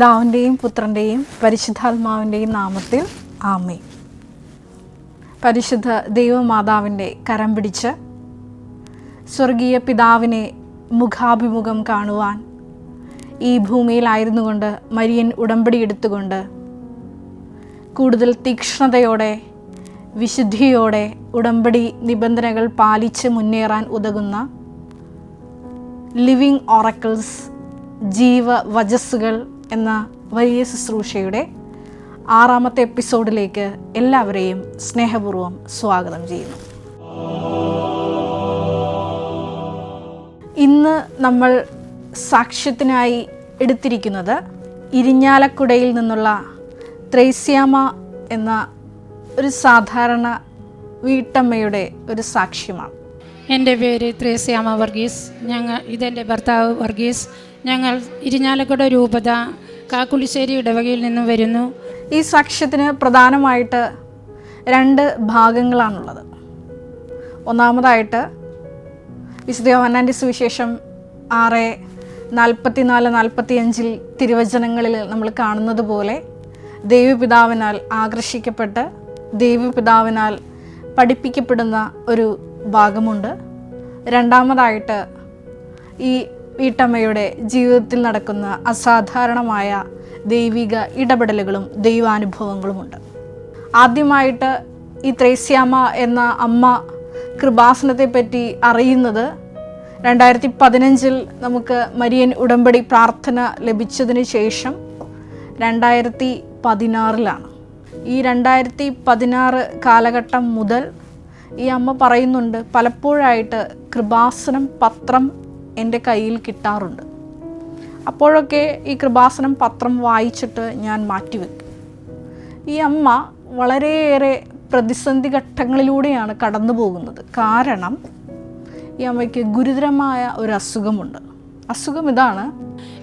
പിതാവിന്റെയും പുത്രന്റെയും പരിശുദ്ധാത്മാവിന്റെയും നാമത്തിൽ ആമേ പരിശുദ്ധ ദൈവമാതാവിന്റെ കരം പിടിച്ച് സ്വർഗീയ പിതാവിനെ മുഖാഭിമുഖം കാണുവാൻ ഈ ഭൂമിയിലായിരുന്നു കൊണ്ട് മരിയൻ ഉടമ്പടി എടുത്തുകൊണ്ട് കൂടുതൽ തീക്ഷ്ണതയോടെ വിശുദ്ധിയോടെ ഉടമ്പടി നിബന്ധനകൾ പാലിച്ച് മുന്നേറാൻ ഉതകുന്ന ലിവിങ് ഓറക്കിൾസ് ജീവ വജസ്സുകൾ എന്ന വലിയ ശുശ്രൂഷയുടെ ആറാമത്തെ എപ്പിസോഡിലേക്ക് എല്ലാവരെയും സ്നേഹപൂർവം സ്വാഗതം ചെയ്യുന്നു. ഇന്ന് നമ്മൾ സാക്ഷ്യത്തിനായി എടുത്തിരിക്കുന്നത് ഇരിഞ്ഞാലക്കുടയിൽ നിന്നുള്ള ത്രേസ്യാമ എന്ന ഒരു സാധാരണ വീട്ടമ്മയുടെ ഒരു സാക്ഷ്യമാണ്. എന്റെ പേര് ത്രേസ്യാമ വർഗീസ്. ഞങ്ങൾ ഇതെന്റെ ഭർത്താവ് വർഗീസ്. ഞങ്ങൾ ഇരിഞ്ഞാലക്കുട രൂപത കാക്കുളിശ്ശേരി ഇടവകയിൽ നിന്നും വരുന്നു. ഈ സാക്ഷ്യത്തിന് പ്രധാനമായിട്ട് രണ്ട് ഭാഗങ്ങളാണുള്ളത്. ഒന്നാമതായിട്ട് വിശുദ്ധ യോഹന്നാന്റെ സുവിശേഷം ആറ് നാൽപ്പത്തിനാല് നാൽപ്പത്തിയഞ്ചിൽ തിരുവചനങ്ങളിൽ നമ്മൾ കാണുന്നത് പോലെ ദൈവപിതാവിനാൽ ആകർഷിക്കപ്പെട്ട് ദൈവപിതാവിനാൽ പഠിപ്പിക്കപ്പെടുന്ന ഒരു ഭാഗമുണ്ട്. രണ്ടാമതായിട്ട് ഈ വീട്ടമ്മയുടെ ജീവിതത്തിൽ നടക്കുന്ന അസാധാരണമായ ദൈവിക ഇടപെടലുകളും ദൈവാനുഭവങ്ങളുമുണ്ട്. ആദ്യമായിട്ട് ഈ ത്രേസ്യാമ എന്ന അമ്മ കൃപാസനത്തെ പറ്റി അറിയുന്നത് രണ്ടായിരത്തി പതിനഞ്ചിൽ നമുക്ക് മരിയൻ ഉടമ്പടി പ്രാർത്ഥന ലഭിച്ചതിന് ശേഷം രണ്ടായിരത്തി പതിനാറിലാണ് ഈ രണ്ടായിരത്തി പതിനാറ് കാലഘട്ടം മുതൽ ഈ അമ്മ പറയുന്നുണ്ട് പലപ്പോഴായിട്ട് കൃപാസനം പത്രം എന്റെ കയ്യിൽ കിട്ടാറുണ്ട്. അപ്പോഴൊക്കെ ഈ കൃപാസനം പത്രം വായിച്ചിട്ട് ഞാൻ മാറ്റിവെക്കും. ഈ അമ്മ വളരെയേറെ പ്രതിസന്ധി ഘട്ടങ്ങളിലൂടെയാണ് കടന്നു പോകുന്നത്. കാരണം ഈ അമ്മയ്ക്ക് ഗുരുതരമായ ഒരു അസുഖമുണ്ട്. അസുഖം ഇതാണ്.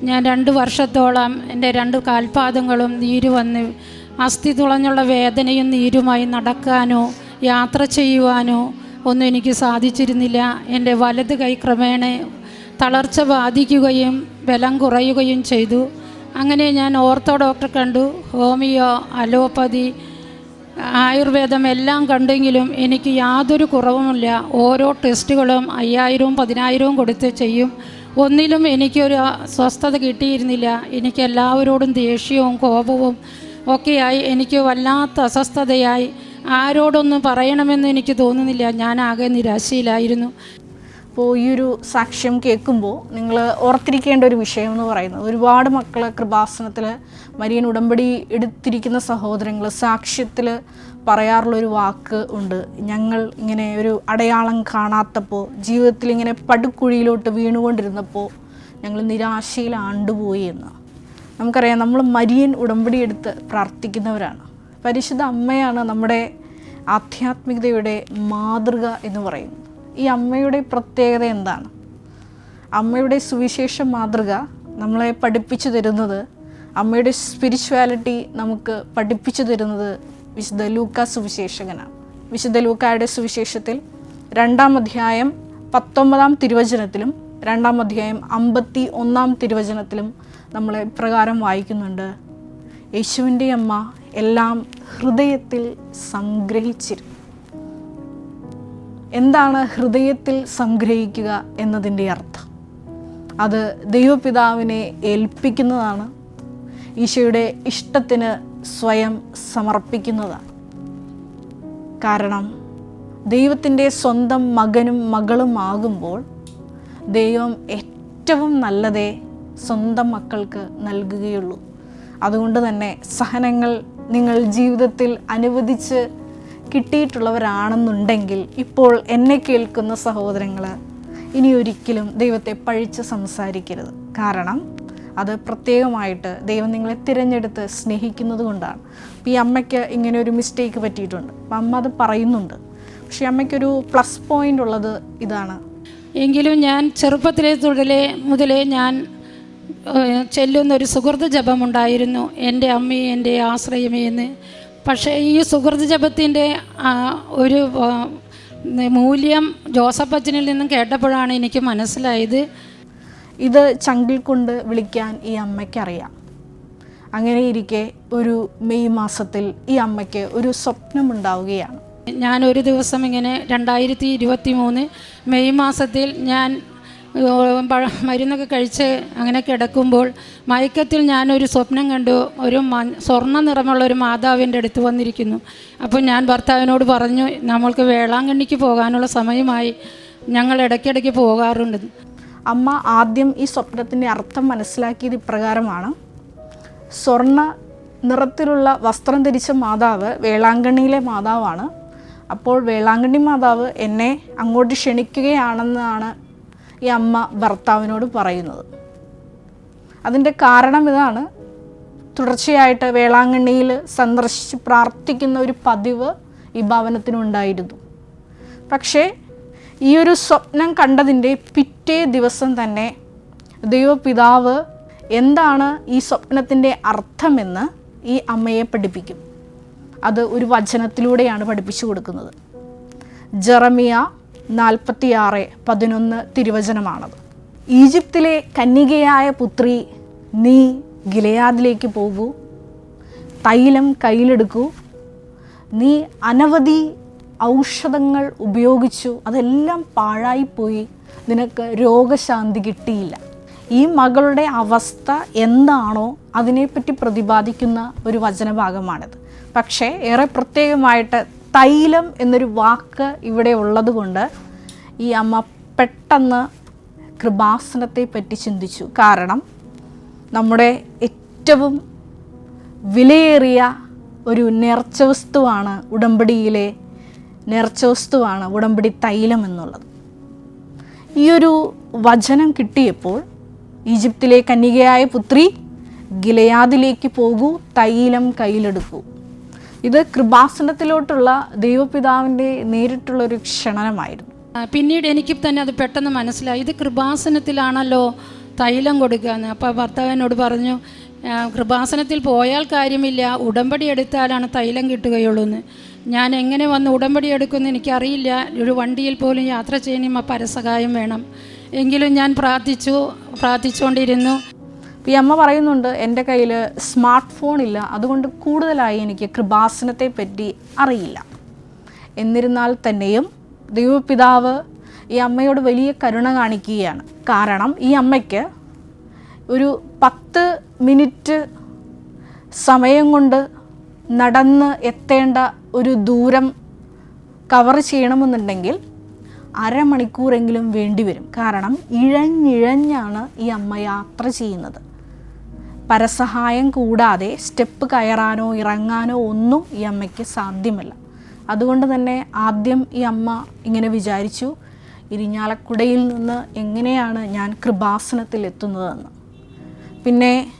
ഞാൻ രണ്ട് വർഷത്തോളം എന്റെ രണ്ട് കാൽപാദങ്ങളും നീര് വന്ന് അസ്ഥി തുളഞ്ഞുള്ള വേദനയും നീരുമായി നടക്കാനോ യാത്ര ചെയ്യുവാനോ ഒന്നും എനിക്ക് സാധിച്ചിരുന്നില്ല. എന്റെ വലത് കൈ ക്രമേണ തളർച്ച ബാധിക്കുകയും ബലം കുറയുകയും ചെയ്തു. അങ്ങനെ ഞാൻ ഓർത്തോ ഡോക്ടറെ കണ്ടു. ഹോമിയോ അലോപ്പതി ആയുർവേദം എല്ലാം കണ്ടെങ്കിലും എനിക്ക് യാതൊരു കുറവുമില്ല. ഓരോ ടെസ്റ്റുകളും അയ്യായിരവും പതിനായിരവും കൊടുത്ത് ചെയ്യും. ഒന്നിലും എനിക്കൊരു സ്വസ്ഥത കിട്ടിയിരുന്നില്ല. എനിക്ക് എല്ലാവരോടും ദേഷ്യവും കോപവും ഒക്കെയായി എനിക്ക് വല്ലാത്ത അസ്വസ്ഥതയായി. ആരോടൊന്നും പറയണമെന്ന് എനിക്ക് തോന്നുന്നില്ല. ഞാൻ ആകെ നിരാശയിലായിരുന്നു. അപ്പോൾ ഈ ഒരു സാക്ഷ്യം കേൾക്കുമ്പോൾ നിങ്ങൾ ഓർത്തിരിക്കേണ്ട ഒരു വിഷയം എന്ന് പറയുന്നത് ഒരുപാട് മക്കൾ കൃപാസനത്തിൽ മരിയൻ ഉടമ്പടി എടുത്തിരിക്കുന്ന സഹോദരങ്ങൾ സാക്ഷ്യത്തിൽ പറയാറുള്ളൊരു വാക്ക് ഉണ്ട്. ഞങ്ങൾ ഇങ്ങനെ ഒരു അടയാളം കാണാത്തപ്പോൾ ജീവിതത്തിൽ ഇങ്ങനെ പടുക്കുഴിയിലോട്ട് വീണുകൊണ്ടിരുന്നപ്പോൾ ഞങ്ങൾ നിരാശയിൽ ആണ്ടുപോയി എന്ന്. നമുക്കറിയാം നമ്മൾ മരിയൻ ഉടമ്പടി എടുത്ത് പ്രാർത്ഥിക്കുന്നവരാണ്. പരിശുദ്ധ അമ്മയാണ് നമ്മുടെ ആധ്യാത്മികതയുടെ മാതൃക എന്ന് പറയുന്നത്. ഈ അമ്മയുടെ പ്രത്യേകത എന്താണ്? അമ്മയുടെ സുവിശേഷ മാതൃക നമ്മളെ പഠിപ്പിച്ചു തരുന്നത് അമ്മയുടെ സ്പിരിച്വാലിറ്റി നമുക്ക് പഠിപ്പിച്ചു തരുന്നത് വിശുദ്ധ ലൂക്ക സുവിശേഷകനാണ്. വിശുദ്ധ ലൂക്കായുടെ സുവിശേഷത്തിൽ രണ്ടാം അധ്യായം പത്തൊമ്പതാം തിരുവചനത്തിലും രണ്ടാം അധ്യായം അമ്പത്തി ഒന്നാം തിരുവചനത്തിലും നമ്മളെ ഇപ്രകാരം വായിക്കുന്നുണ്ട്. യേശുവിന്റെ അമ്മ എല്ലാം ഹൃദയത്തിൽ സംഗ്രഹിച്ചിരുന്നു എന്താണ് ഹൃദയത്തിൽ സംഗ്രഹിക്കുക എന്നതിന്റെ അർത്ഥം? അത് ദൈവപിതാവിനെ ഏൽപ്പിക്കുന്നതാണ്. ഈശോയുടെ ഇഷ്ടത്തിന് സ്വയം സമർപ്പിക്കുന്നതാണ്. കാരണം ദൈവത്തിന്റെ സ്വന്തം മകനും മകളും ആകുമ്പോൾ ദൈവം ഏറ്റവും നല്ലതേ സ്വന്തം മക്കൾക്ക് നൽകുകയുള്ളൂ. അതുകൊണ്ട് തന്നെ സഹനങ്ങൾ നിങ്ങൾ ജീവിതത്തിൽ അനുവദിച്ച് കിട്ടിയിട്ടുള്ളവരാണെന്നുണ്ടെങ്കിൽ ഇപ്പോൾ എന്നെ കേൾക്കുന്ന സഹോദരങ്ങൾ ഇനി ഒരിക്കലും ദൈവത്തെ പഴിച്ച് സംസാരിക്കരുത്. കാരണം അത് പ്രത്യേകമായിട്ട് ദൈവം നിങ്ങളെ തിരഞ്ഞെടുത്ത് സ്നേഹിക്കുന്നത് കൊണ്ടാണ്. അപ്പോൾ ഈ അമ്മയ്ക്ക് ഇങ്ങനെ ഒരു മിസ്റ്റേക്ക് പറ്റിയിട്ടുണ്ട്. അപ്പം അമ്മ അത് പറയുന്നുണ്ട്. പക്ഷേ അമ്മയ്ക്കൊരു പ്ലസ് പോയിന്റ് ഉള്ളത് ഇതാണ്. എങ്കിലും ഞാൻ ചെറുപ്പത്തിലെ തുടലേ മുതലേ ഞാൻ ചെല്ലുന്ന ഒരു സുഹൃത ജപമുണ്ടായിരുന്നു. എന്റെ അമ്മയെ എന്റെ ആശ്രയമേ എന്ന്. പക്ഷേ ഈ സുഹൃത് ജപത്തിന്റെ ഒരു മൂല്യം ജോസഫ് അച്ഛനിൽ നിന്നും കേട്ടപ്പോഴാണ് എനിക്ക് മനസ്സിലായത്. ഇത് ചങ്കിൽ കൊണ്ട് വിളിക്കാൻ ഈ അമ്മയ്ക്കറിയാം. അങ്ങനെ ഇരിക്കെ ഒരു മെയ് മാസത്തിൽ ഈ അമ്മയ്ക്ക് ഒരു സ്വപ്നമുണ്ടാവുകയാണ്. ഞാൻ ഒരു ദിവസം ഇങ്ങനെ രണ്ടായിരത്തി ഇരുപത്തി മൂന്ന് മെയ് മാസത്തിൽ ഞാൻ മരുന്നൊക്കെ കഴിച്ച് അങ്ങനെ കിടക്കുമ്പോൾ മയക്കത്തിൽ ഞാനൊരു സ്വപ്നം കണ്ടു. ഒരു സ്വർണ നിറമുള്ള ഒരു മാതാവിന്റെ അടുത്ത് വന്നിരിക്കുന്നു. അപ്പോൾ ഞാൻ ഭർത്താവിനോട് പറഞ്ഞു നമ്മൾക്ക് വേളാങ്കണ്ണിക്ക് പോകാനുള്ള സമയമായി. ഞങ്ങൾ ഇടയ്ക്കിടയ്ക്ക് പോകാറുണ്ട്. അമ്മ ആദ്യം ഈ സ്വപ്നത്തിന്റെ അർത്ഥം മനസ്സിലാക്കിയത് ഇപ്രകാരമാണ്. സ്വർണ നിറത്തിലുള്ള വസ്ത്രം ധരിച്ച മാതാവ് വേളാങ്കണ്ണിയിലെ മാതാവാണ്. അപ്പോൾ വേളാങ്കണ്ണി മാതാവ് എന്നെ അങ്ങോട്ട് ക്ഷണിക്കുകയാണെന്നാണ് ഈ അമ്മ ഭർത്താവിനോട് പറയുന്നത്. അതിന്റെ കാരണം ഇതാണ്. തുടർച്ചയായിട്ട് വേളാങ്കണ്ണിയിൽ സന്ദർശിച്ച് പ്രാർത്ഥിക്കുന്ന ഒരു പതിവ് ഈ ഭവനത്തിനുണ്ടായിരുന്നു. പക്ഷേ ഈ ഒരു സ്വപ്നം കണ്ടതിന്റെ പിറ്റേ ദിവസം തന്നെ ദൈവപിതാവ് എന്താണ് ഈ സ്വപ്നത്തിന്റെ അർത്ഥമെന്ന് ഈ അമ്മയെ പഠിപ്പിക്കും. അത് ഒരു വചനത്തിലൂടെയാണ് പഠിപ്പിച്ചു കൊടുക്കുന്നത്. ജെറമിയ നാൽപ്പത്തിയാറ് പതിനൊന്ന് തിരുവചനമാണത്. ഈജിപ്തിലെ കന്യകയായ പുത്രി നീ ഗിലയാദിലേക്ക് പോകൂ. തൈലം കയ്യിലെടുക്കൂ. നീ അനവധി ഔഷധങ്ങൾ ഉപയോഗിച്ചു അതെല്ലാം പാഴായിപ്പോയി. നിനക്ക് രോഗശാന്തി കിട്ടിയില്ല. ഈ മകളുടെ അവസ്ഥ എന്താണോ അതിനെപ്പറ്റി പ്രതിപാദിക്കുന്ന ഒരു വചനഭാഗമാണിത്. പക്ഷേ ഏറെ പ്രത്യേകമായിട്ട് തൈലം എന്നൊരു വാക്ക് ഇവിടെ ഉള്ളതുകൊണ്ട് ഈ അമ്മ പെട്ടെന്ന് കൃപാസനത്തെ പറ്റി ചിന്തിച്ചു. കാരണം നമ്മുടെ ഏറ്റവും വിലയേറിയ ഒരു നേർച്ച വസ്തുവാണ് ഉടമ്പടിയിലെ നേർച്ച വസ്തുവാണ് ഉടമ്പടി തൈലം എന്നുള്ളത്. ഈ ഒരു വചനം കിട്ടിയപ്പോൾ ഈജിപ്തിലെ കന്യകയായ പുത്രി ഗിലയാദിലേക്ക് പോകൂ തൈലം കയ്യിലെടുക്കൂ. ഇത് കൃപാസനത്തിലോട്ടുള്ള ദൈവപിതാവിന്റെ നേരിട്ടുള്ളൊരു ക്ഷണനമായിരുന്നു. പിന്നീട് എനിക്ക് തന്നെ അത് പെട്ടെന്ന് മനസ്സിലായി. ഇത് കൃപാസനത്തിലാണല്ലോ തൈലം കൊടുക്കുക എന്ന്. അപ്പോൾ ഭർത്താവിനോട് പറഞ്ഞു കൃപാസനത്തിൽ പോയാൽ കാര്യമില്ല. ഉടമ്പടി എടുത്താലാണ് തൈലം കിട്ടുകയുള്ളൂ എന്ന്. ഞാൻ എങ്ങനെ വന്ന് ഉടമ്പടി എടുക്കുമെന്ന് എനിക്കറിയില്ല. ഒരു വണ്ടിയിൽ പോലും യാത്ര ചെയ്യുമ്പോൾ പരസഹായം വേണം. എങ്കിലും ഞാൻ പ്രാർത്ഥിച്ചു പ്രാർത്ഥിച്ചുകൊണ്ടിരുന്നു. ഈ അമ്മ പറയുന്നുണ്ട് എന്റെ കയ്യിൽ സ്മാർട്ട് ഫോൺ ഇല്ല. അതുകൊണ്ട് കൂടുതലായി എനിക്ക് കൃപാസനത്തെ പറ്റി അറിയില്ല. എന്നിരുന്നാൽ തന്നെയും ദൈവപിതാവ് ഈ അമ്മയോട് വലിയ കരുണ കാണിക്കുകയാണ്. കാരണം ഈ അമ്മയ്ക്ക് ഒരു പത്ത് മിനിറ്റ് സമയം കൊണ്ട് നടന്ന് എത്തേണ്ട ഒരു ദൂരം കവർ ചെയ്യണമെന്നുണ്ടെങ്കിൽ അരമണിക്കൂറെങ്കിലും വേണ്ടിവരും. കാരണം ഇഴഞ്ഞിഴഞ്ഞാണ് ഈ അമ്മ യാത്ര ചെയ്യുന്നത്. പരസഹായം കൂടാതെ സ്റ്റെപ്പ് കയറാനോ ഇറങ്ങാനോ ഒന്നും ഈ അമ്മയ്ക്ക് സാധ്യമല്ല. അതുകൊണ്ട് തന്നെ ആദ്യം ഈ അമ്മ ഇങ്ങനെ വിചാരിച്ചു ഇരിഞ്ഞാലക്കുടയിൽ നിന്ന് എങ്ങനെയാണ് ഞാൻ കൃപാസനത്തിൽ എത്തുന്നതെന്ന്? പിന്നെ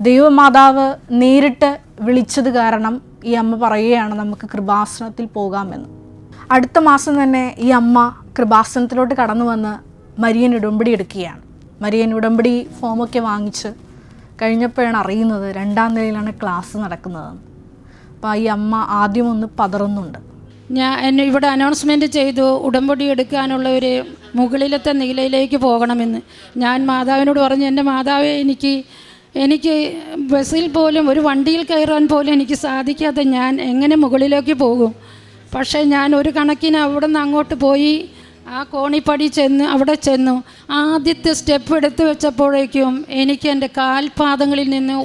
ദൈവമാതാവ് നേരിട്ട് വിളിച്ചത് കാരണം ഈ അമ്മ പറയുകയാണ് നമുക്ക് കൃപാസനത്തിൽ പോകാമെന്ന്. അടുത്ത മാസം തന്നെ ഈ അമ്മ കൃപാസനത്തിലോട്ട് കടന്നു വന്ന് മരിയൻ ഉടമ്പടി എടുക്കുകയാണ്. മരിയൻ ഉടമ്പടി ഫോമൊക്കെ വാങ്ങിച്ച് കഴിഞ്ഞപ്പോഴാണ് അറിയുന്നത് രണ്ടാം നിലയിലാണ് ക്ലാസ് നടക്കുന്നത്. അപ്പോൾ ഈ അമ്മ ആദ്യം ഒന്ന് പതറുന്നുണ്ട്. ഞാൻ എന്നെ ഇവിടെ അനൗൺസ്മെന്റ് ചെയ്തു. ഉടമ്പടി എടുക്കാനുള്ള ഒരു മുകളിലത്തെ നിലയിലേക്ക് പോകണമെന്ന്. ഞാൻ മാതാവിനോട് പറഞ്ഞു എന്റെ മാതാവേ എനിക്ക് എനിക്ക് ബസ്സിൽ പോലും ഒരു വണ്ടിയിൽ കയറാൻ പോലും എനിക്ക് സാധിക്കാതെ ഞാൻ എങ്ങനെ മുകളിലേക്ക് പോകും? പക്ഷേ ഞാൻ ഒരു കണക്കിന് അവിടെ നിന്ന് അങ്ങോട്ട് പോയി ആ കോണിപ്പടി ചെന്ന് അവിടെ ചെന്നു. ആദ്യത്തെ സ്റ്റെപ്പ് എടുത്തു വെച്ചപ്പോഴേക്കും എനിക്ക് എന്റെ കാൽപാദങ്ങളിൽ നിന്ന്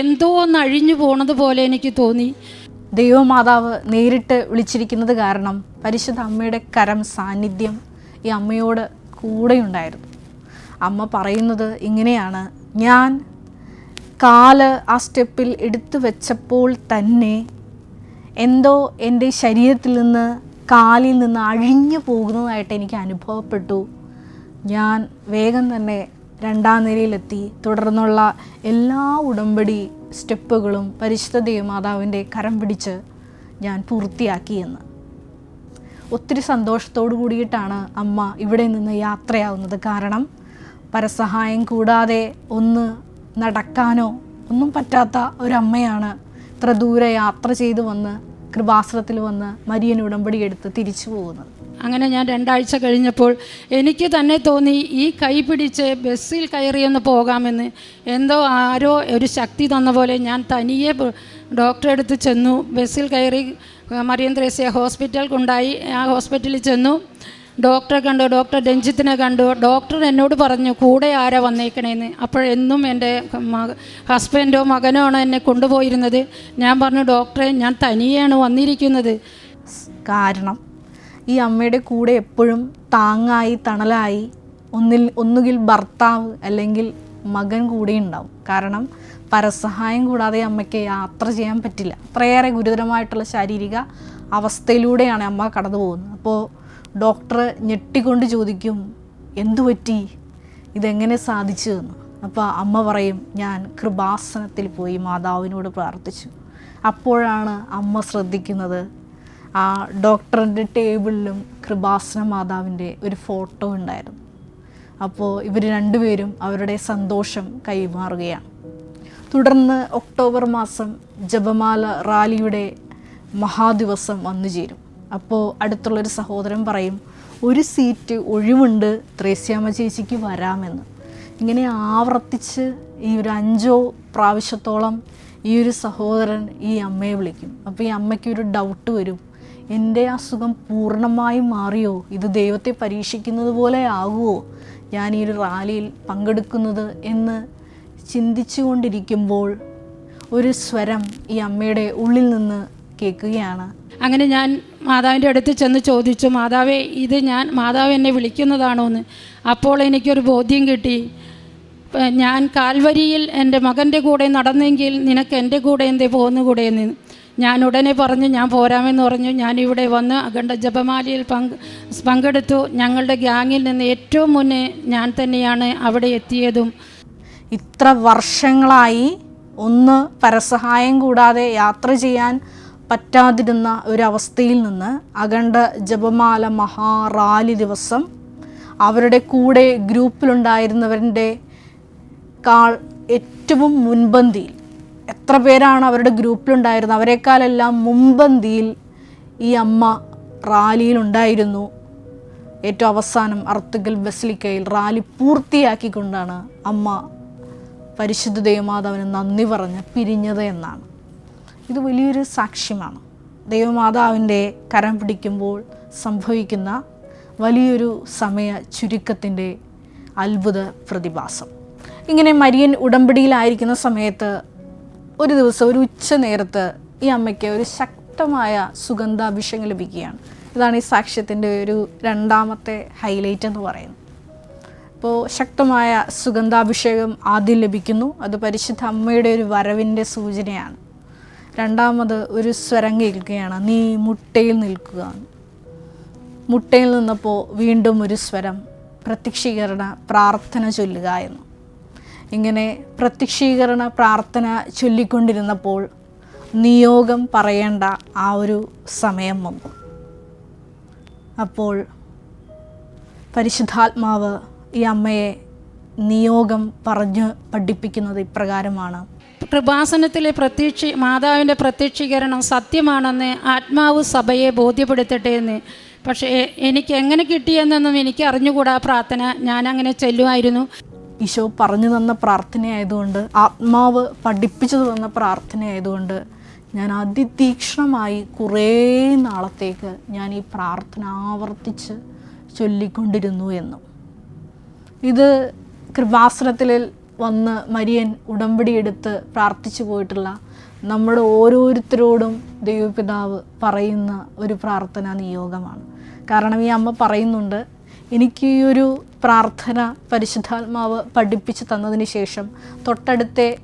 എന്തോ ഒന്ന് അഴിഞ്ഞു പോണത് പോലെ എനിക്ക് തോന്നി. ദൈവമാതാവ് നേരിട്ട് വിളിച്ചിരിക്കുന്നത് കാരണം പരിശുദ്ധ അമ്മയുടെ കരം സാന്നിധ്യം ഈ അമ്മയോട് കൂടെയുണ്ടായിരുന്നു. അമ്മ പറയുന്നത് ഇങ്ങനെയാണ്. ഞാൻ കാൽ ആ സ്റ്റെപ്പിൽ എടുത്തു വെച്ചപ്പോൾ തന്നെ എന്തോ എന്റെ ശരീരത്തിൽ നിന്ന് കാലിൽ നിന്ന് അഴിഞ്ഞു പോകുന്നതായിട്ട് എനിക്ക് അനുഭവപ്പെട്ടു. ഞാൻ വേഗം തന്നെ രണ്ടാം നിലയിലെത്തി. തുടർന്നുള്ള എല്ലാ ഉടമ്പടി സ്റ്റെപ്പുകളും പരിശുദ്ധ ദേവമാതാവിന്റെ കരം പിടിച്ച് ഞാൻ പൂർത്തിയാക്കിയെന്ന് ഒത്തിരി സന്തോഷത്തോടു കൂടിയിട്ടാണ് അമ്മ ഇവിടെ നിന്ന് യാത്രയാവുന്നത്. കാരണം പരസഹായം കൂടാതെ ഒന്ന് നടക്കാനോ ഒന്നും പറ്റാത്ത ഒരമ്മയാണ് ഇത്ര ദൂരെ യാത്ര ചെയ്തു വന്ന് കൃപാശ്രത്തിൽ വന്ന് മരിയൻ ഉടമ്പടി എടുത്ത് തിരിച്ചു പോകുന്നത്. അങ്ങനെ ഞാൻ രണ്ടാഴ്ച കഴിഞ്ഞപ്പോൾ എനിക്ക് തന്നെ തോന്നി ഈ കൈ പിടിച്ച് ബസ്സിൽ കയറിയൊന്ന് പോകാമെന്ന്. എന്തോ ആരോ ഒരു ശക്തി തന്ന പോലെ ഞാൻ തനിയെ ഡോക്ടറെ അടുത്ത് ചെന്നു. ബസ്സിൽ കയറി മറിയം ത്രേസ്യ ഹോസ്പിറ്റൽ കൊണ്ടായി. ആ ഹോസ്പിറ്റലിൽ ചെന്നു. ഡോക്ടറെ കണ്ടു? ഡോക്ടർ രഞ്ജിത്തിനെ കണ്ടു? ഡോക്ടർ എന്നോട് പറഞ്ഞു കൂടെ ആരാ വന്നേക്കണേന്ന്? അപ്പോഴെന്നും എന്റെ ഹസ്ബൻഡോ മകനോ ആണ് എന്നെ കൊണ്ടുപോയിരുന്നത്? ഞാൻ പറഞ്ഞു ഡോക്ടറെ ഞാൻ തനിയാണ് വന്നിരിക്കുന്നത്. കാരണം ഈ അമ്മയുടെ കൂടെ എപ്പോഴും താങ്ങായി തണലായി ഒന്നിൽ ഒന്നുകിൽ ഭർത്താവ് അല്ലെങ്കിൽ മകൻ കൂടെ ഉണ്ടാവും. കാരണം പരസഹായം കൂടാതെ അമ്മയ്ക്ക് യാത്ര ചെയ്യാൻ പറ്റില്ല. അത്രയേറെ ഗുരുതരമായിട്ടുള്ള ശാരീരിക അവസ്ഥയിലൂടെയാണ് അമ്മ കടന്നു പോകുന്നത് അപ്പോൾ ഡോക്ടർ ഞെട്ടിക്കൊണ്ട് ചോദിക്കും എന്തു പറ്റി? ഇതെങ്ങനെ സാധിച്ചു? എന്ന്. അപ്പോൾ അമ്മ പറയും ഞാൻ കൃപാസനത്തിൽ പോയി മാതാവിനോട് പ്രാർത്ഥിച്ചു. അപ്പോഴാണ് അമ്മ ശ്രദ്ധിക്കുന്നത് ആ ഡോക്ടറിന്റെ ടേബിളിലും കൃപാസന മാതാവിന്റെ ഒരു ഫോട്ടോ ഉണ്ടായിരുന്നു. അപ്പോൾ ഇവർ രണ്ടുപേരും അവരുടെ സന്തോഷം കൈമാറുകയാണ്. തുടർന്ന് ഒക്ടോബർ മാസം ജപമാല റാലിയുടെ മഹാദിവസം വന്നു ചേരും. അപ്പോൾ അടുത്തുള്ളൊരു സഹോദരൻ പറയും ഒരു സീറ്റ് ഒഴിവുണ്ട് ത്രേസ്യാമ്മ ചേച്ചിക്ക് വരാമെന്ന്. ഇങ്ങനെ ആവർത്തിച്ച് ഈ ഒരു അഞ്ചോ പ്രാവശ്യത്തോളം ഈ ഒരു സഹോദരൻ ഈ അമ്മയെ വിളിക്കും. അപ്പോൾ ഈ അമ്മയ്ക്ക് ഒരു ഡൗട്ട് വരും. എന്റെ അസുഖം പൂർണമായും മാറിയോ? ഇത് ദൈവത്തെ പരീക്ഷിക്കുന്നത് പോലെ ആകുമോ ഞാൻ ഈ ഒരു റാലിയിൽ പങ്കെടുക്കുന്നത് എന്ന് ചിന്തിച്ചു കൊണ്ടിരിക്കുമ്പോൾ ഒരു സ്വരം ഈ അമ്മയുടെ ഉള്ളിൽ നിന്ന് കേൾക്കുകയാണ്. അങ്ങനെ ഞാൻ മാതാവിന്റെ അടുത്ത് ചെന്ന് ചോദിച്ചു മാതാവേ ഇത് ഞാൻ മാതാവ് എന്നെ വിളിക്കുന്നതാണോ എന്ന് അപ്പോൾ എനിക്കൊരു ബോധ്യം കിട്ടി. ഞാൻ കാൽവരിയിൽ എന്റെ മകന്റെ കൂടെ നടന്നെങ്കിൽ നിനക്ക് എന്റെ കൂടെ എന്തേ പോകുന്ന കൂടെ എന്ന് ഞാൻ ഉടനെ പറഞ്ഞു ഞാൻ പോരാമെന്ന് പറഞ്ഞു. ഞാൻ ഇവിടെ വന്ന് അഖണ്ഡ ജപമാലയിൽ പങ്ക് പങ്കെടുത്തു. ഞങ്ങളുടെ ഗ്യാങ്ങിൽ നിന്ന് ഏറ്റവും മുന്നേ ഞാൻ തന്നെയാണ് അവിടെ എത്തിയതും. ഇത്ര വർഷങ്ങളായി ഒന്ന് പരസഹായം കൂടാതെ യാത്ര ചെയ്യാൻ പറ്റാതിരുന്ന ഒരവസ്ഥയിൽ നിന്ന് അഖണ്ഡ ജപമാല മഹാറാലി ദിവസം അവരുടെ കൂടെ ഗ്രൂപ്പിലുണ്ടായിരുന്നവരുടെ കാൾ ഏറ്റവും മുൻപന്തിയിൽ. എത്ര പേരാണ് അവരുടെ ഗ്രൂപ്പിലുണ്ടായിരുന്നത്? അവരെക്കാളെല്ലാം മുൻപന്തിയിൽ ഈ അമ്മ റാലിയിലുണ്ടായിരുന്നു. ഏറ്റവും അവസാനം അർത്തുകൽ ബസിലിക്കയിൽ റാലി പൂർത്തിയാക്കിക്കൊണ്ടാണ് അമ്മ പരിശുദ്ധ ദേവമാതാവിന് നന്ദി പറഞ്ഞ് പിരിഞ്ഞത് എന്നാണ്. ഇത് വലിയൊരു സാക്ഷ്യമാണ്. ദൈവമാതാവിന്റെ കരം പിടിക്കുമ്പോൾ സംഭവിക്കുന്ന വലിയൊരു സമയ ചുരുക്കത്തിന്റെ അത്ഭുത പ്രതിഭാസം. ഇങ്ങനെ മരിയൻ ഉടമ്പടിയിലായിരിക്കുന്ന സമയത്ത് ഒരു ദിവസം ഒരു ഉച്ച നേരത്ത് ഈ അമ്മയ്ക്ക് ഒരു ശക്തമായ സുഗന്ധാഭിഷേകം ലഭിക്കുകയാണ്. ഇതാണ് ഈ സാക്ഷ്യത്തിന്റെ ഒരു രണ്ടാമത്തെ ഹൈലൈറ്റ് എന്ന് പറയുന്നത്. അപ്പോൾ ശക്തമായ സുഗന്ധാഭിഷേകം ആദ്യം ലഭിക്കുന്നു. അത് പരിശുദ്ധ അമ്മയുടെ ഒരു വരവിന്റെ സൂചനയാണ്. രണ്ടാമത് ഒരു സ്വരം കേൾക്കുകയാണ്. നീ മുട്ടയിൽ നിൽക്കുക മുട്ടയിൽ നിന്നപ്പോൾ വീണ്ടും ഒരു സ്വരം പ്രത്യക്ഷീകരണ പ്രാർത്ഥന ചൊല്ലുക എന്ന്. ഇങ്ങനെ പ്രത്യക്ഷീകരണ പ്രാർത്ഥന ചൊല്ലിക്കൊണ്ടിരുന്നപ്പോൾ നിയോഗം പറയേണ്ട ആ ഒരു സമയം വന്നു. അപ്പോൾ പരിശുദ്ധാത്മാവ് ഈ അമ്മയെ നിയോഗം പറഞ്ഞ് പഠിപ്പിക്കുന്നത് ഇപ്രകാരമാണ്. കൃപാസനത്തിലെ പ്രത്യക്ഷ മാതാവിന്റെ പ്രത്യക്ഷീകരണം സത്യമാണെന്ന് ആത്മാവ് സഭയെ ബോധ്യപ്പെടുത്തട്ടെ എന്ന്. പക്ഷേ എനിക്ക് എങ്ങനെ കിട്ടിയെന്നൊന്നും എനിക്ക് അറിഞ്ഞുകൂടാ പ്രാർത്ഥന. ഞാൻ അങ്ങനെ ചെല്ലുമായിരുന്നു. ഈശോ പറഞ്ഞു തന്ന പ്രാർത്ഥനയായതുകൊണ്ട് ആത്മാവ് പഠിപ്പിച്ചു തന്ന പ്രാർത്ഥനയായതുകൊണ്ട് ഞാൻ അതിതീക്ഷണമായി കുറേ നാളത്തേക്ക് ഞാൻ ഈ പ്രാർത്ഥന ആവർത്തിച്ച് ചൊല്ലിക്കൊണ്ടിരുന്നു എന്നും. ഇത് കൃപാസനത്തിൽ വന്ന് മരിയൻ ഉടമ്പടി എടുത്ത് പ്രാർത്ഥിച്ചു പോയിട്ടുള്ള നമ്മുടെ ഓരോരുത്തരോടും ദൈവപിതാവ് പറയുന്ന ഒരു പ്രാർത്ഥന നിയോഗമാണ്. കാരണം ഈ അമ്മ പറയുന്നുണ്ട് എനിക്ക് ഈ ഒരു പ്രാർത്ഥന പരിശുദ്ധാത്മാവ് പഠിപ്പിച്ച് തന്നതിന് ശേഷം തൊട്ടടുത്തെ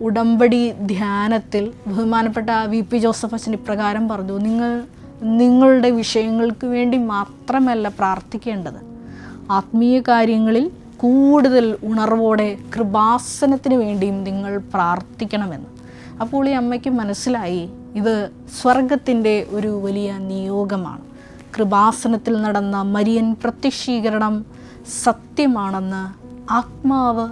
ഉടമ്പടി ധ്യാനത്തിൽ ബഹുമാനപ്പെട്ട വി. പി. ജോസഫ് അച്ഛൻ ഇപ്രകാരം പറഞ്ഞു നിങ്ങൾ നിങ്ങളുടെ വിഷയങ്ങൾക്ക് വേണ്ടി മാത്രമല്ല പ്രാർത്ഥിക്കേണ്ടത്. ആത്മീയ കാര്യങ്ങളിൽ കൂടുതൽ ഉണർവോടെ കൃപാസനത്തിന് വേണ്ടിയും നിങ്ങൾ പ്രാർത്ഥിക്കണമെന്ന്. അപ്പോൾ ഈ അമ്മയ്ക്ക് മനസ്സിലായി ഇത് സ്വർഗത്തിന്റെ ഒരു വലിയ നിയോഗമാണ്. കൃപാസനത്തിൽ നടന്ന മരിയൻ പ്രത്യക്ഷീകരണം സത്യമാണെന്ന് ആത്മാവ്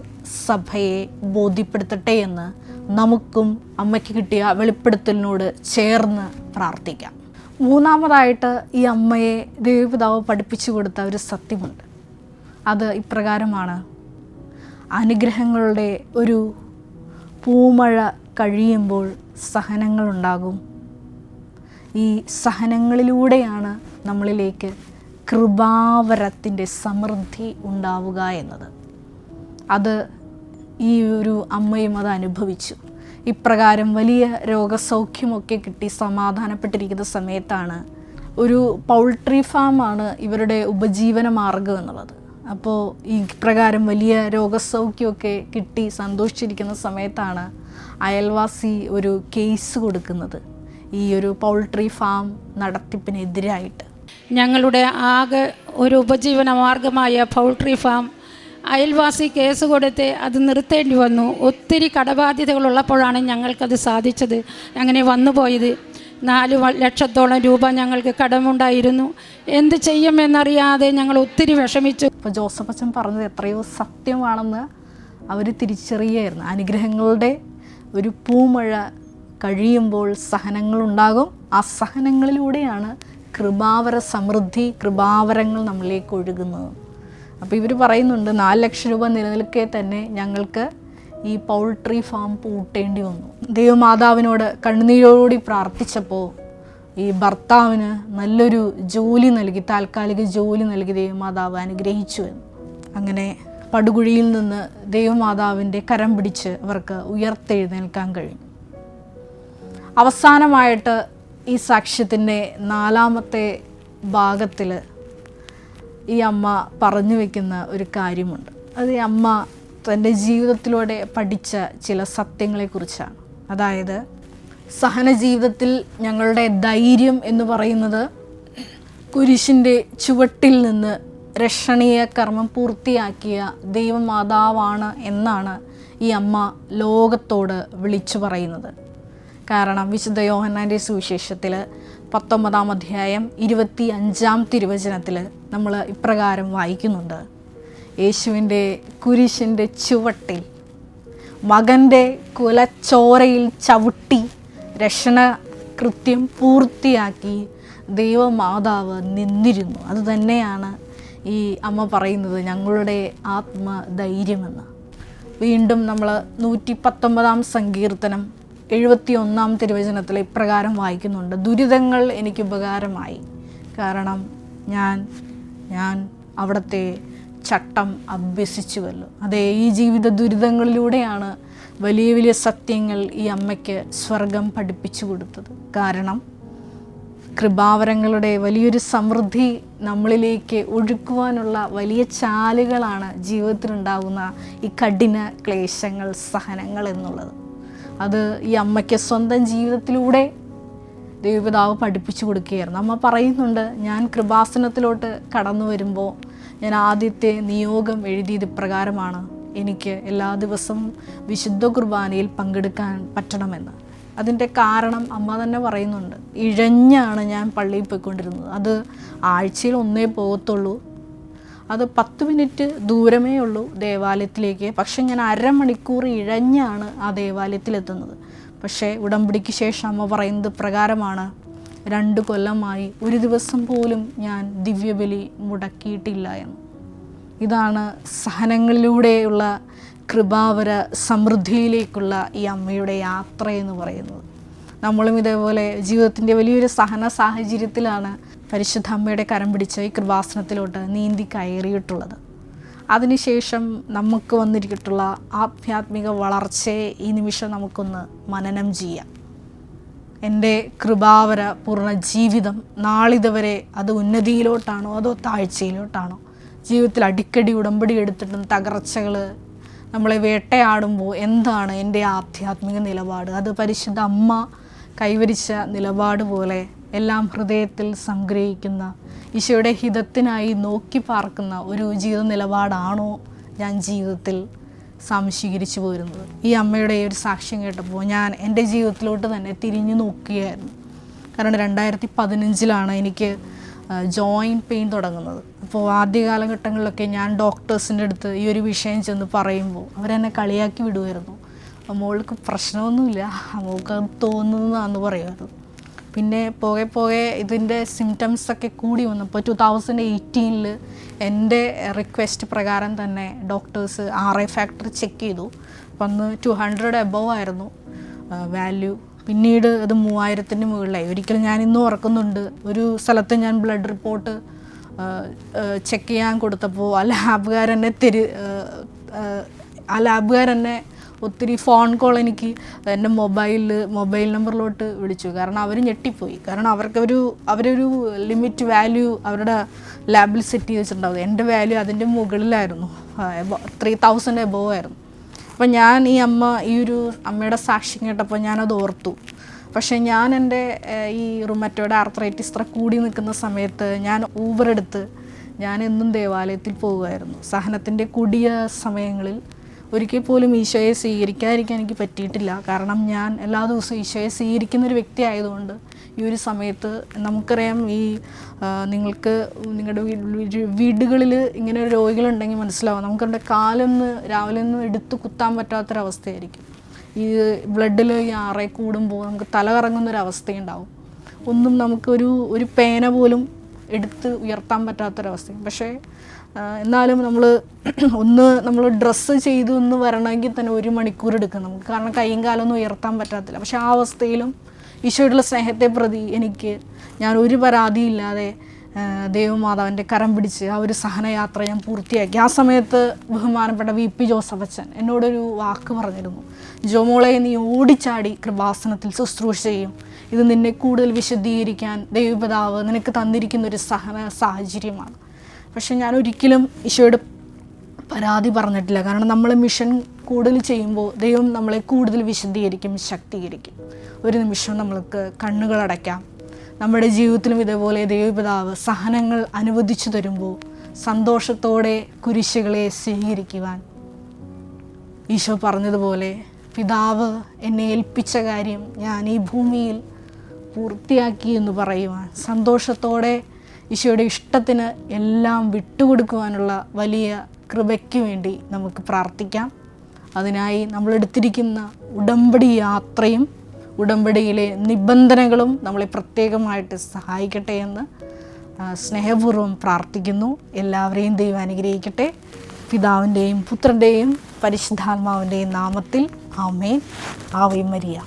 സഭയെ ബോധ്യപ്പെടുത്തട്ടെ എന്ന് നമുക്കും അമ്മയ്ക്ക് കിട്ടിയ വെളിപ്പെടുത്തലിനോട് ചേർന്ന് പ്രാർത്ഥിക്കാം. മൂന്നാമതായിട്ട് ഈ അമ്മയെ ദൈവപിതാവ് പഠിപ്പിച്ചു കൊടുത്ത ഒരു സത്യമുണ്ട്. അത് ഇപ്രകാരമാണ്. അനുഗ്രഹങ്ങളുടെ ഒരു പൂമഴ കഴിയുമ്പോൾ സഹനങ്ങളുണ്ടാകും. ഈ സഹനങ്ങളിലൂടെയാണ് നമ്മളിലേക്ക് കൃപാവരത്തിന്റെ സമൃദ്ധി ഉണ്ടാവുക എന്നത്. അത് ഈ ഒരു അമ്മയും അത് അനുഭവിച്ചു. ഇപ്രകാരം വലിയ രോഗസൗഖ്യമൊക്കെ കിട്ടി സമാധാനപ്പെട്ടിരിക്കുന്ന സമയത്താണ് ഒരു പൗൾട്രി ഫാമാണ് ഇവരുടെ ഉപജീവന മാർഗം എന്നുള്ളത്. അപ്പോൾ ഈ പ്രകാരം വലിയ രോഗസൗഖ്യമൊക്കെ കിട്ടി സന്തോഷിച്ചിരിക്കുന്ന സമയത്താണ് അയൽവാസി ഒരു കേസ് കൊടുക്കുന്നത്. ഈ ഒരു പൗൾട്രി ഫാം നടത്തിപ്പിനെതിരായിട്ട്. ഞങ്ങളുടെ ആകെ ഒരു ഉപജീവന മാർഗമായ പൗൾട്രി ഫാം അയൽവാസി കേസ് കൊടുത്ത് അത് നിർത്തേണ്ടി വന്നു. ഒത്തിരി കടബാധ്യതകളുള്ളപ്പോഴാണ് ഞങ്ങൾക്കത് സാധിച്ചത്. അങ്ങനെ വന്നു വന്നുപോയത്. നാല് ലക്ഷത്തോളം രൂപ ഞങ്ങൾക്ക് കടമുണ്ടായിരുന്നു. എന്ത് ചെയ്യുമെന്നറിയാതെ ഞങ്ങൾ ഒത്തിരി വിഷമിച്ചു. അപ്പോൾ ജോസഫ് അച്ഛൻ പറഞ്ഞത് എത്രയോ സത്യമാണെന്ന് അവർ തിരിച്ചറിയായിരുന്നു അനുഗ്രഹങ്ങളുടെ ഒരു പൂമഴ കഴിയുമ്പോൾ സഹനങ്ങളുണ്ടാകും ആ സഹനങ്ങളിലൂടെയാണ് കൃപാവര സമൃദ്ധി കൃപാവരങ്ങൾ നമ്മളിലേക്ക് ഒഴുകുന്നത്. അപ്പോൾ ഇവർ പറയുന്നുണ്ട് നാല് ലക്ഷം രൂപ നിലനിൽക്കെ തന്നെ ഞങ്ങൾക്ക് ഈ പൗൾട്രി ഫാം പൂട്ടേണ്ടി വന്നു. ദൈവമാതാവിനോട് കണ്ണുനീരോടി പ്രാർത്ഥിച്ചപ്പോൾ ഈ ഭർത്താവിന് നല്ലൊരു ജോലി നൽകി താൽക്കാലിക ജോലി നൽകി ദൈവമാതാവ് അനുഗ്രഹിച്ചു എന്ന്. അങ്ങനെ പടുകുഴിയിൽ നിന്ന് ദൈവമാതാവിന്റെ കരം പിടിച്ച് അവർക്ക് ഉയർത്തെഴുന്നേൽക്കാൻ കഴിഞ്ഞു. അവസാനമായിട്ട് ഈ സാക്ഷ്യത്തിന്റെ നാലാമത്തെ ഭാഗത്തിൽ ഈ അമ്മ പറഞ്ഞു വയ്ക്കുന്ന ഒരു കാര്യമുണ്ട്. അത് ഈ അമ്മ തന്റെ ജീവിതത്തിലൂടെ പഠിച്ച ചില സത്യങ്ങളെക്കുറിച്ചാണ്. അതായത് സഹന ജീവിതത്തിൽ ഞങ്ങളുടെ ധൈര്യം എന്ന് പറയുന്നത് കുരിശിന്റെ ചുവട്ടിൽ നിന്ന് രക്ഷണീയ കർമ്മം പൂർത്തിയാക്കിയ ദൈവമാതാവാണ് എന്നാണ് ഈ അമ്മ ലോകത്തോട് വിളിച്ചു പറയുന്നത്. കാരണം വിശുദ്ധ യോഹന്നാന്റെ സുവിശേഷത്തിൽ പത്തൊമ്പതാം അധ്യായം ഇരുപത്തി അഞ്ചാം തിരുവചനത്തിൽ നമ്മൾ ഇപ്രകാരം വായിക്കുന്നുണ്ട്. യേശുവിന്റെ കുരിശിന്റെ ചുവട്ടിൽ മകന്റെ കുലച്ചോരയിൽ ചവിട്ടി രക്ഷണ കൃത്യം പൂർത്തിയാക്കി ദൈവമാതാവ് നിന്നിരുന്നു. അതുതന്നെയാണ് ഈ അമ്മ പറയുന്നത് ഞങ്ങളുടെ ആത്മധൈര്യമെന്ന്. വീണ്ടും നമ്മൾ നൂറ്റി പത്തൊമ്പതാം സങ്കീർത്തനം എഴുപത്തി ഒന്നാം തിരുവചനത്തിൽ ഇപ്രകാരം വായിക്കുന്നുണ്ട്. ദുരിതങ്ങൾ എനിക്ക് ഉപകാരമായി. കാരണം ഞാൻ ഞാൻ അവിടുത്തെ ചട്ടം അഭ്യസിച്ചുവല്ലോ. അതെ ഈ ജീവിത ദുരിതങ്ങളിലൂടെയാണ് വലിയ വലിയ സത്യങ്ങൾ ഈ അമ്മയ്ക്ക് സ്വർഗം പഠിപ്പിച്ചു കൊടുത്തത്. കാരണം കൃപാവരങ്ങളുടെ വലിയൊരു സമൃദ്ധി നമ്മളിലേക്ക് ഒഴുക്കുവാനുള്ള വലിയ ചാലുകളാണ് ജീവിതത്തിലുണ്ടാകുന്ന ഈ കഠിന ക്ലേശങ്ങൾ സഹനങ്ങൾ എന്നുള്ളത്. അത് ഈ അമ്മയ്ക്ക് സ്വന്തം ജീവിതത്തിലൂടെ ദൈവപിതാവ് പഠിപ്പിച്ചു കൊടുക്കുകയായിരുന്നു. അമ്മ പറയുന്നുണ്ട് ഞാൻ കൃപാസനത്തിലോട്ട് കടന്നു വരുമ്പോൾ ഞാൻ ആദ്യത്തെ നിയോഗം എഴുതിയത് ഇപ്രകാരമാണ് എനിക്ക് എല്ലാ ദിവസവും വിശുദ്ധ കുർബാനയിൽ പങ്കെടുക്കാൻ പറ്റണമെന്ന്. അതിന്റെ കാരണം അമ്മ തന്നെ പറയുന്നുണ്ട്. ഇഴഞ്ഞാണ് ഞാൻ പള്ളിയിൽ പോയിക്കൊണ്ടിരുന്നത്. അത് ആഴ്ചയിൽ ഒന്നേ പോകത്തുള്ളൂ. അത് പത്ത് മിനിറ്റ് ദൂരമേ ഉള്ളൂ ദേവാലയത്തിലേക്ക്. പക്ഷെ ഞാൻ അരമണിക്കൂർ ഇഴഞ്ഞാണ് ആ ദേവാലയത്തിലെത്തുന്നത്. പക്ഷേ ഉടമ്പടിക്ക് ശേഷം അമ്മ പറയുന്നത് പ്രകാരമാണ് രണ്ട് കൊല്ലമായി ഒരു ദിവസം പോലും ഞാൻ ദിവ്യബലി മുടക്കിയിട്ടില്ല എന്ന്. ഇതാണ് സഹനങ്ങളിലൂടെയുള്ള കൃപാവര സമൃദ്ധിയിലേക്കുള്ള ഈ അമ്മയുടെ യാത്ര എന്ന് പറയുന്നത്. നമ്മളും ഇതേപോലെ ജീവിതത്തിന്റെ വലിയൊരു സഹന സാഹചര്യത്തിലാണ് പരിശുദ്ധ അമ്മയുടെ കരം പിടിച്ച് ഈ കൃപാസനത്തിലോട്ട് നീന്തി കയറിയിട്ടുള്ളത്. അതിനുശേഷം നമുക്ക് വന്നിരിക്കട്ടുള്ള ആധ്യാത്മിക വളർച്ചയെ ഈ നിമിഷം നമുക്കൊന്ന് മനനം ചെയ്യാം. എന്റെ കൃപാവര പൂർണ ജീവിതം നാളിതുവരെ അത് ഉന്നതിയിലോട്ടാണോ അതോ താഴ്ചയിലോട്ടാണോ? ജീവിതത്തിൽ അടിക്കടി ഉടമ്പടി എടുത്തിട്ടും തകർച്ചകൾ നമ്മളെ വേട്ടയാടുമ്പോൾ എന്താണ് എന്റെ ആധ്യാത്മിക നിലപാട്? അത് പരിശുദ്ധ അമ്മ കൈവരിച്ച നിലപാട് പോലെ എല്ലാം ഹൃദയത്തിൽ സംഗ്രഹിക്കുന്ന ഈശോയുടെ ഹിതത്തിനായി നോക്കി പാർക്കുന്ന ഒരു ജീവിത നിലപാടാണോ ഞാൻ ജീവിതത്തിൽ സംശീകരിച്ചു പോരുന്നത്. ഈ അമ്മയുടെ ഈ ഒരു സാക്ഷ്യം കേട്ടപ്പോൾ ഞാൻ എന്റെ ജീവിതത്തിലോട്ട് തന്നെ തിരിഞ്ഞു നോക്കുകയായിരുന്നു. കാരണം രണ്ടായിരത്തി പതിനഞ്ചിലാണ് എനിക്ക് ജോയിന്റ് പെയിൻ തുടങ്ങുന്നത്. അപ്പോൾ ആദ്യ കാലഘട്ടങ്ങളിലൊക്കെ ഞാൻ ഡോക്ടേഴ്സിന്റെ അടുത്ത് ഈ ഒരു വിഷയം ചെന്ന് പറയുമ്പോൾ അവരെന്നെ കളിയാക്കി വിടുമായിരുന്നു. മോൾക്ക് പ്രശ്നമൊന്നുമില്ല മോൾക്ക് തോന്നുന്നതാണെന്ന് പറയുമായിരുന്നു. പിന്നെ പോകെ പോകെ ഇതിന്റെ സിംറ്റംസ് ഒക്കെ കൂടി വന്നപ്പോൾ ടു തൗസൻഡ് എയ്റ്റീനിൽ എന്റെ റിക്വസ്റ്റ് പ്രകാരം തന്നെ doctors R I factor check ചെയ്തു അപ്പം അന്ന് ടു ഹൺഡ്രഡ് എബവ് ആയിരുന്നു വാല്യൂ പിന്നീട് അത് മൂവായിരത്തിന് മുകളിലായി ഒരിക്കലും ഞാൻ ഇന്നും ഓർക്കുന്നുണ്ട് ഒരു സ്ഥലത്ത് ഞാൻ ബ്ലഡ് റിപ്പോർട്ട് ചെക്ക് ചെയ്യാൻ കൊടുത്തപ്പോൾ ആ ലാബുകാരെന്നെ തിരി ആ ലാബുകാർ എന്നെ ഒത്തിരി ഫോൺ കോൾ എനിക്ക് എന്റെ മൊബൈൽ മൊബൈൽ നമ്പറിലോട്ട് വിളിച്ചു. കാരണം അവർ ഞെട്ടിപ്പോയി. കാരണം അവർക്കൊരു അവരൊരു ലിമിറ്റ് വാല്യൂ അവരുടെ ലാബിൽ സെറ്റ് ചെയ്ത് വെച്ചിട്ടുണ്ടാവും. എന്റെ വാല്യൂ അതിന്റെ മുകളിലായിരുന്നു. ത്രീ തൗസൻഡ് എബോവ് ആയിരുന്നു. അപ്പം ഞാൻ ഈ അമ്മ ഈ ഒരു അമ്മയുടെ സാക്ഷ്യം കേട്ടപ്പോൾ ഞാനത് ഓർത്തു. പക്ഷേ ഞാൻ എന്റെ ഈ റുമറ്റോയുടെ ആർത്രൈറ്റിസ് ഇത്ര കൂടി നിൽക്കുന്ന സമയത്ത് ഞാൻ ഊബർ എടുത്ത് ഞാൻ എന്നും ദേവാലയത്തിൽ പോകുമായിരുന്നു. സഹനത്തിന്റെ കുടിയ സമയങ്ങളിൽ ഒരിക്കൽ പോലും ഈശോയെ സ്വീകരിക്കാതിരിക്കാൻ എനിക്ക് പറ്റിയിട്ടില്ല. കാരണം ഞാൻ എല്ലാ ദിവസവും ഈശോയെ സ്വീകരിക്കുന്ന ഒരു വ്യക്തി ആയതുകൊണ്ട് ഈ ഒരു സമയത്ത് നമുക്കറിയാം ഈ നിങ്ങൾക്ക് നിങ്ങളുടെ വീടുകളിൽ ഇങ്ങനെ രോഗികളുണ്ടെങ്കിൽ മനസ്സിലാവും. നമുക്കവിടെ കാലൊന്ന് രാവിലെ ഒന്ന് എടുത്ത് കുത്താൻ പറ്റാത്തൊരവസ്ഥയായിരിക്കും. ഈ ബ്ലഡിൽ ഈ ആറെ കൂടുമ്പോൾ നമുക്ക് തല കറങ്ങുന്നൊരവസ്ഥയുണ്ടാവും ഒന്നും നമുക്കൊരു ഒരു പേന പോലും എടുത്ത് ഉയർത്താൻ പറ്റാത്തൊരവസ്ഥയും പക്ഷേ എന്നാലും നമ്മൾ ഒന്ന് നമ്മൾ ഡ്രസ്സ് ചെയ്തു എന്ന് വരണമെങ്കിൽ തന്നെ ഒരു മണിക്കൂർ എടുക്കും നമുക്ക് കാരണം കൈയും കാലൊന്നും ഉയർത്താൻ പറ്റാത്തില്ല. പക്ഷെ ആ അവസ്ഥയിലും ഈശോയുടെ സ്നേഹത്തെ പ്രതി എനിക്ക് ഞാൻ ഒരു പരാതിയില്ലാതെ ദേവമാതാവിന്റെ കരം പിടിച്ച് ആ ഒരു സഹനയാത്ര ഞാൻ പൂർത്തിയാക്കി. ആ സമയത്ത് ബഹുമാനപ്പെട്ട വി പി ജോസഫ് അച്ഛൻ എന്നോടൊരു വാക്ക് പറഞ്ഞിരുന്നു. ജോമോളെ നീ ഓടിച്ചാടി കൃപാസനത്തിൽ ശുശ്രൂഷ ചെയ്യും. ഇത് നിന്നെ കൂടുതൽ വിശദീകരിക്കാൻ ദൈവപിതാവ് നിനക്ക് തന്നിരിക്കുന്ന ഒരു സഹന സാഹചര്യമാണ്. പക്ഷെ ഞാൻ ഒരിക്കലും ഈശോയുടെ പരാതി പറഞ്ഞിട്ടില്ല. കാരണം നമ്മൾ മിഷൻ കൂടുതൽ ചെയ്യുമ്പോൾ ദൈവം നമ്മളെ കൂടുതൽ വിശദീകരിക്കും ശക്തീകരിക്കും. ഒരു നിമിഷം നമ്മൾക്ക് കണ്ണുകൾ അടയ്ക്കാം. നമ്മുടെ ജീവിതത്തിലും ഇതേപോലെ ദൈവപിതാവ് സഹനങ്ങൾ അനുവദിച്ചു തരുമ്പോൾ സന്തോഷത്തോടെ കുരിശുകളെ സ്വീകരിക്കുവാൻ ഈശോ പറഞ്ഞതുപോലെ പിതാവ് എന്നെ ഏൽപ്പിച്ച കാര്യം ഞാൻ ഈ ഭൂമിയിൽ പൂർത്തിയാക്കി എന്ന് പറയുവാൻ സന്തോഷത്തോടെ ഈശോയുടെ ഇഷ്ടത്തിന് എല്ലാം വിട്ടുകൊടുക്കുവാനുള്ള വലിയ കൃപയ്ക്ക് വേണ്ടി നമുക്ക് പ്രാർത്ഥിക്കാം. അതിനായി നമ്മളെടുത്തിരിക്കുന്ന ഉടമ്പടി യാത്രയും ഉടമ്പടിയിലെ നിബന്ധനകളും നമ്മളെ പ്രത്യേകമായിട്ട് സഹായിക്കട്ടെ എന്ന് സ്നേഹപൂർവം പ്രാർത്ഥിക്കുന്നു. എല്ലാവരെയും ദൈവം അനുഗ്രഹിക്കട്ടെ. പിതാവിന്റെയും പുത്രന്റെയും പരിശുദ്ധാത്മാവിന്റെയും നാമത്തിൽ ആമേൻ. Ave Maria.